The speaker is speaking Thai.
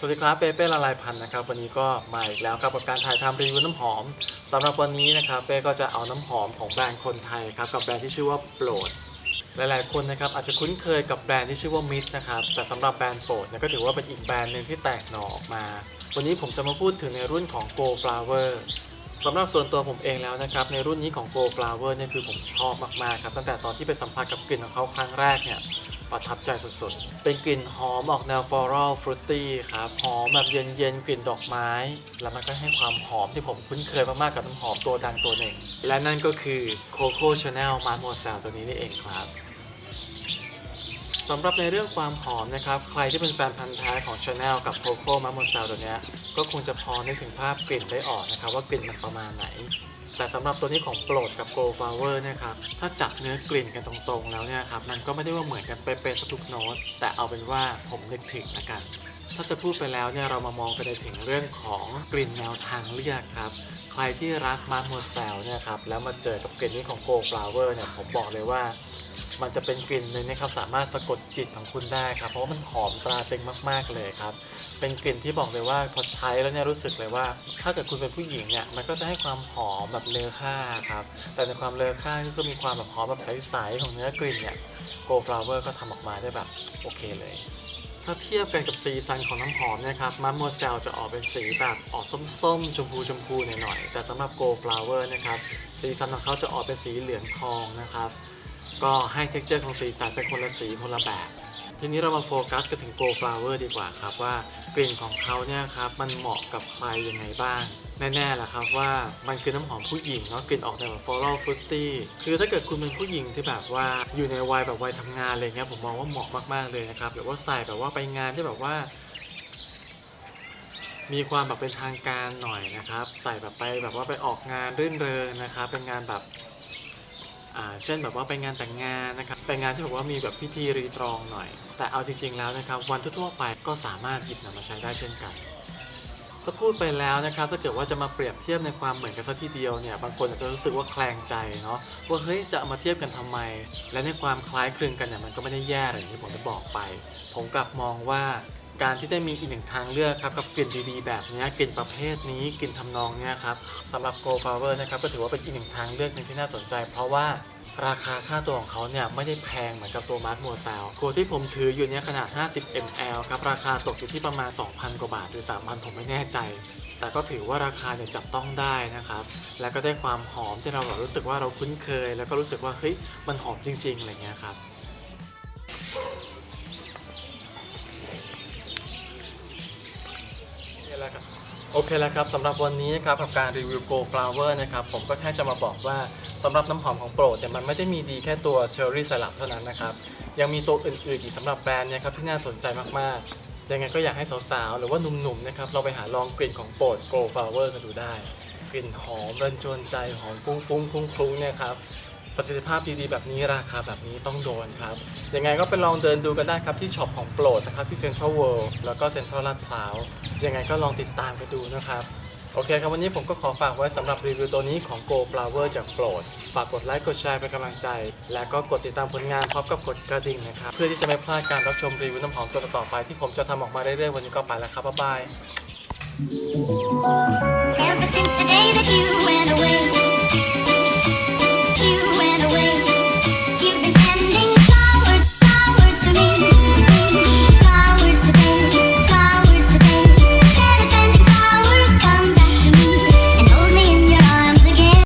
สวัสดีครับเป้เป้ละลายพันธุ์นะครับวันนี้ก็มาอีกแล้วครับกับการถ่ายทำรีวิวน้ำหอมสำหรับวันนี้นะครับเป้ก็จะเอาน้ำหอมของแบรนด์คนไทยครับกับแบรนด์ที่ชื่อว่าโปรด หลายๆคนนะครับอาจจะคุ้นเคยกับแบรนด์ที่ชื่อว่ามิดนะครับแต่สำหรับแบรนด์โปรดเนี่ยก็ถือว่าเป็นอีกแบรนด์หนึ่งที่แตกหน่อออกมา วันนี้ผมจะมาพูดถึงในรุ่นของ Go Flower สำหรับส่วนตัวผมเองแล้วนะครับในรุ่นนี้ของ Go Flower เนี่ยคือผมชอบมากๆครับตั้งแต่ตอนที่ไปสัมผัสกับกลิ่นของเขาครั้งแรกเนี่ย ประทับใจสุดๆ เป็นกลิ่นหอมออกแนว floral fruity ครับ หอมแบบเย็นๆ กลิ่นดอกไม้ แล้วมันก็ให้ความหอมที่ผมคุ้นเคยมากๆ กับน้ำหอมตัวดังตัวหนึ่ง และนั่นก็คือ Coco Chanel Mademoiselle ตัวนี้นี่เองครับสำหรับในเรื่องความหอมนะครับ ใครที่เป็นแฟนพันธ์แท้ของ Chanel กับ Coco m a m o s e l ตัวเนี้ยก็คงจะพอนึกถึงภาพกลิ่นได้ออกนะครับว่ากลิ่นมันประมาณไหน แต่สำหรับตัวนี้ของโปรดกับ Go Flower เนี่ยครับถ้าจับเนื้อกลิ่นกันตรงๆ แล้วเนี่ยครับมันก็ไม่ได้ว่าเหมือนกันเป๊ะๆสักทุกโน้ตแต่เอาเป็นว่าผมนึกถึงละกัน ถ้าจะพูดไปแล้วเนี่ยเรามามองไปในถึงเรื่องของกลิ่นแนวทางเลือกครับใครที่รักมาร์โมเซลเนี่ยครับแล้วมาเจอกับกลิ่นนี้ของโกลฟลาเวอร์เนี่ยผมบอกเลยว่า มันจะเป็นกลิ่นหนึ่งนะครับสามารถสะกดจิตของคุณได้ครับเพราะว่ามันหอมตราตรึงมาก ๆเลยครับ เป็นกลิ่นที่บอกเลยว่าพอใช้แล้วเนี่ยรู้สึกเลยว่า ถ้าเกิดคุณเป็นผู้หญิงเนี่ยมันก็จะให้ความหอมแบบเลอค่าครับแต่ในความเลอค่าก็มีความแบบหอมแบบใสๆของเนื้อกลิ่นเนี่ย Go Flower ก็ทำออกมาได้แบบโอเคเลยถ้าเทียบกันกับสีสันของน้ำหอมเนะครับมาโมเซลจะออกเป็นสีแบบออกส้มๆ ชมพูชมพูหน่อยๆ แต่สำหรับ Go Flower นะครับ สีสันของเขาจะออกเป็นสีเหลืองทองนะครับ ก็ให้ texture ของสีสันเป็นคนละสีคนละแบบ ทีนี้เรามาโฟกัสกันถึง Go Flower ดีกว่าครับว่ากลิ่นของเขาเนี่ยครับมันเหมาะกับใครยังไงบ้างแน่ๆแหละครับว่ามันคือน้ำหอมผู้หญิงเนาะกลิ่นออกแนวแบบ floral fruity คือถ้าเกิดคุณเป็นผู้หญิงที่แบบว่าอยู่ในวัยแบบวัยทำงานอะไรเงี้ยผมมองว่าเหมาะมากๆเลยนะครับหรือว่าใส่แบบว่าไปงานที่แบบว่า มีความแบบเป็นทางการหน่อยนะครับ ใส่แบบไปแบบว่าไปออกงานรื่นเริงนะครับเป็นงานแบบ เช่นแบบว่าไปงานแต่งงานนะครับไปงานที่แบบว่ามีแบบพิธีรีตรองหน่อย แต่เอาจริง ๆแล้วนะครับวันทั่วๆไปก็สามารถหยิบนำมาใช้ได้เช่นกันถ้าพูดไปแล้วนะครับถ้าเกิดว่าจะมาเปรียบเทียบในความเหมือนกันสักทีเดียวเนี่ยบางคนอาจจะรู้สึกว่าแคลงใจเนาะว่าเฮ้ยจะามาเทียบกันทำไม และในความคล้ายคลึงกันเนี่ยมันก็ไม่ได้แย่อะไรอย่างที่ผมได้บอกไป ผมกลับมองว่า การที่ได้มีอีกหนึ่งทางเลือกครับกับกลิ่นดีๆ แบบนี้กลิ่นประเภทนี้กลิ่นทำนองเนี้ยครับสำหรับ Go Flower นะครับก็ถือว่าเป็นอีกหนึ่งทางเลือกหนึ่งที่น่าสนใจ เพราะว่าราคาค่าตัวของเขาเนี่ยไม่ได้แพงเหมือนกับตัวมาร์ m โมซาวตัวที่ผมถืออยู่เนี่ยขนาด 50 ml ครับราคาตกอยู่ที่ประมาณ 2,000 กว่าบาทหรือ 3,000 ผมไม่แน่ใจ แต่ก็ถือว่าราคาเนี่ยจับต้องได้นะครับ แล้วก็ได้ความหอมที่เราแบบรู้สึกว่าเราคุ้นเคย แล้วก็รู้สึกว่าเฮ้ยมันหอมจริงๆอะไรเงี้ยครับ แหละครับโอเคแล้วครับสำหรับวันนี้นะครับกับการรีวิว Go Flower นะครับผมก็แค่จะมาบอกว่าสำหรับน้ำหอมของโปรดเนี่ยมันไม่ได้มีดีแค่ตัว Cherry Syrup เท่านั้นนะครับยังมีตัวอื่นๆอีกสำหรับแบรนด์เนี่ยครับที่น่าสนใจมากๆยังไงก็อยากให้สาวๆ หรือว่าหนุ่มๆนะครับเราไปหาลองกลิ่นของโปรด Go Flower กันดูได้ กลิ่นหอมเรินจวนใจหอมฟุ้งๆคลุ้งๆเนี่ยครับ ประสิทธิภาพดีๆแบบนี้ราคาแบบนี้ต้องโดนครับ ยังไงก็ไปลองเดินดูกันได้ครับที่ช็อปของโปรดนะครับที่เซ็นทรัลเวิลด์แล้วก็เซ็นทรัลลาดพร้าว ยังไงก็ลองติดตามกันดูนะครับโอเคครับ วันนี้ผมก็ขอฝากไว้สำหรับรีวิวตัวนี้ของ Go Flower จากโปรด ฝากกดไลค์กดแชร์เป็นกำลังใจ และก็กดติดตามผลงานพร้อมกับกดกระดิ่งนะครับ เพื่อที่จะไม่พลาดการรับชมรีวิวน้ำหอมตัวต่อไปที่ผมจะทำออกมาเรื่อยๆ วันนี้ก็ไปแล้วครับ บ๊ายบาย